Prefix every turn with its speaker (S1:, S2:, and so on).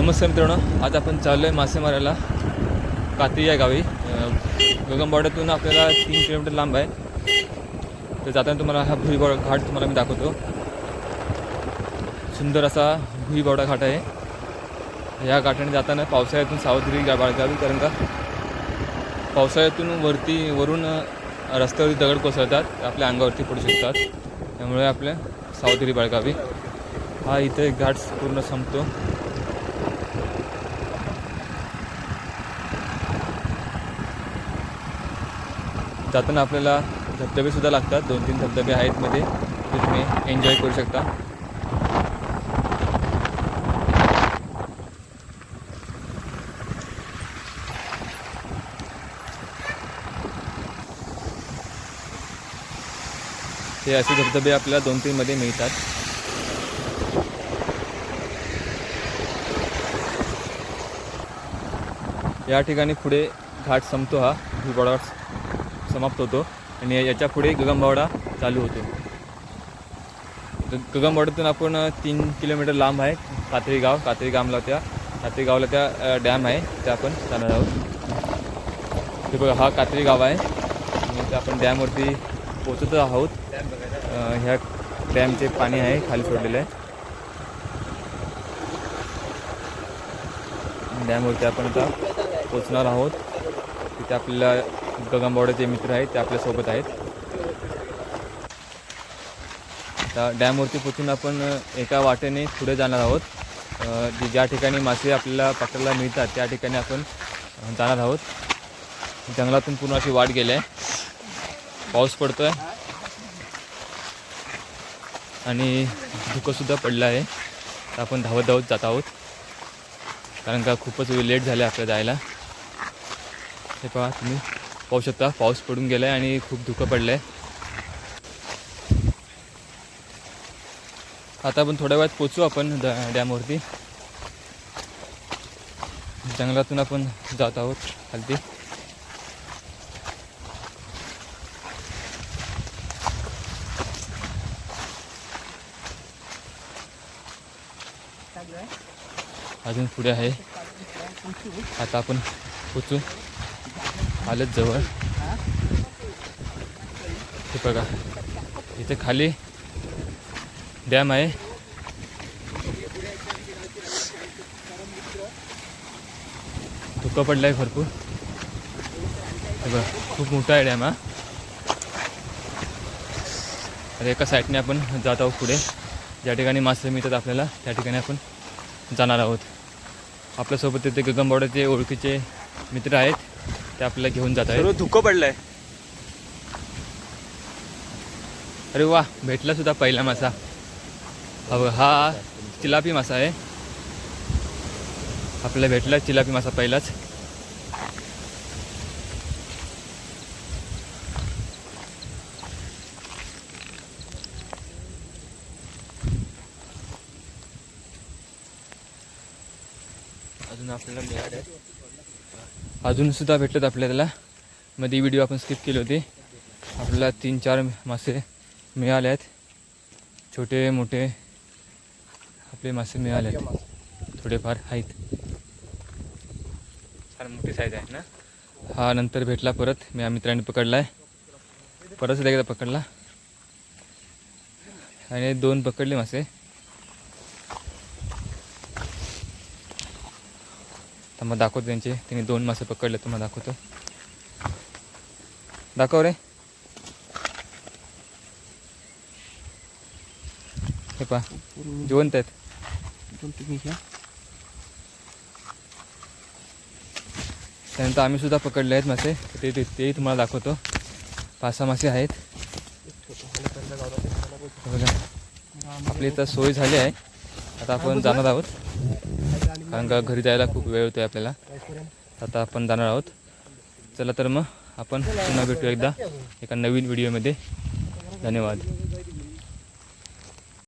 S1: नमस्कार मित्रांनो आज आपण चाललो आहे मासेमाराला कात्री या गावी. अं, आपल्याला तीन किलोमीटर लांब आहे. तर जाताना तुम्हाला हा भुईबावडा घाट तुम्हाला मी दाखवतो. सुंदर असा भुईबावडा घाट आहे. या घाटाने जाताना पावसाळ्यातून सावधगिरी गा- बाळगावी कारण का? पावसाळ्यातून वरती वरून रस्त्यावरती दगड कोसळतात आपल्या अंगावरती पडू शकतात. त्यामुळे आपल्या सावधगिरी बाळगावी. हा इथे घाट पूर्ण संपतो. जाताना आपल्याला धबधबेसुद्धा लागतात. दोन तीन धबधबे आहेत मध्ये ते तुम्ही एन्जॉय करू शकता. हे असे धबधबे आपल्याला दोन तीन मध्ये मिळतात. या ठिकाणी पुढे घाट संपतो हा. भुईबावडा समाप्त होतो आणि याच्यापुढे गगनबावडा चालू होतो. गगनबावड्यातून आपण तीन किलोमीटर लांब आहे कात्री गाव कात्री गावला त्या कात्री गावला त्या डॅम आहे त्या आपण जाणार आहोत. ते बघा हा कात्री गाव आहे. आणि आपण डॅमवरती पोचत आहोत. ह्या डॅमचे पाणी आहे खाली सोडलेलं आहे. डॅमवरती आपण आता पोचणार आहोत. तिथे आपल्याला गगनबावड्याचे मित्र आहेत ते आपल्यासोबत आहेत. आता डॅमवरती पोचून आपण एका वाटेने पुढे जाणार आहोत. ज्या ठिकाणी मासे आपल्याला पकडायला मिळतात त्या ठिकाणी आपण जाणार आहोत. जंगलातून पूर्ण अशी वाट गेली आहे. पाऊस पडतो आहे आणि धुकंसुद्धा पडलं आहे. तर आपण धावत धावत जात आहोत. कारण का खूपच लेट झालं आपल्या जायला. हे पहा तुम्ही. पाहू शकता पाऊस पडून गेला आहे आणि खूप धुकं पडलं आहे आता आपण थोड्या वेळात पोचू आपण ड डॅमवरती. जंगलातून आपण जात आहोत खालती अजून पुढे आहे. आता आपण पोचू. आलंच जवळ. हे बघा इथे खाली डॅम आहे. धुकं पडलं आहे भरपूर. हे बघा खूप मोठा आहे डॅम हा. आता एका साईडने आपण जात आहोत पुढे. ज्या ठिकाणी मासे मिळतात आपल्याला त्या ठिकाणी आपण जाणार आहोत. आपल्यासोबत तिथे गगनबावड्याचे ओळखीचे मित्र आहेत. ते आपल्याला घेऊन जात आहेत. धुकं पडलंय. अरे वा भेटला सुद्धा पहिला मासा. हा बघा, हा चिलापी मासा आहे. आपल्याला भेटला चिलापी मासा पहिलाच. अजून आपल्याला मिळाले अजून सुद्धा भेटलेत आपल्याला. मध्ये व्हिडिओ आपण स्किप केले होते. आपल्याला तीन चार मासे मिळाले आहेत. छोटे मोठे आपले मासे मिळाले आहेत. थोडेफार आहेत. फार मोठी साईज आहे ना? हा नंतर भेटला परत. मी मित्रांनी पकडला आहे परत एकदा पकडला. आणि दोन पकडले मासे. तर मग दाखवतो त्यांचे. त्यांनी दोन मासे पकडले तुम्हाला दाखवतो. दाखव रे. हे पा जिवंत आहेत. त्यानंतर आम्ही सुद्धा पकडले आहेत मासे. ते तेही तुम्हाला दाखवतो. पाच सहा मासे आहेत. बघा. आपली इथं सोय झाली आहे. आता आपण जाणार आहोत. कारण का घरी जायला खूप वेळ होतो आपल्याला. आता आपण जाणार आहोत. चला तर मग आपण पुन्हा भेटू एकदा एका नवीन व्हिडिओमध्ये धन्यवाद.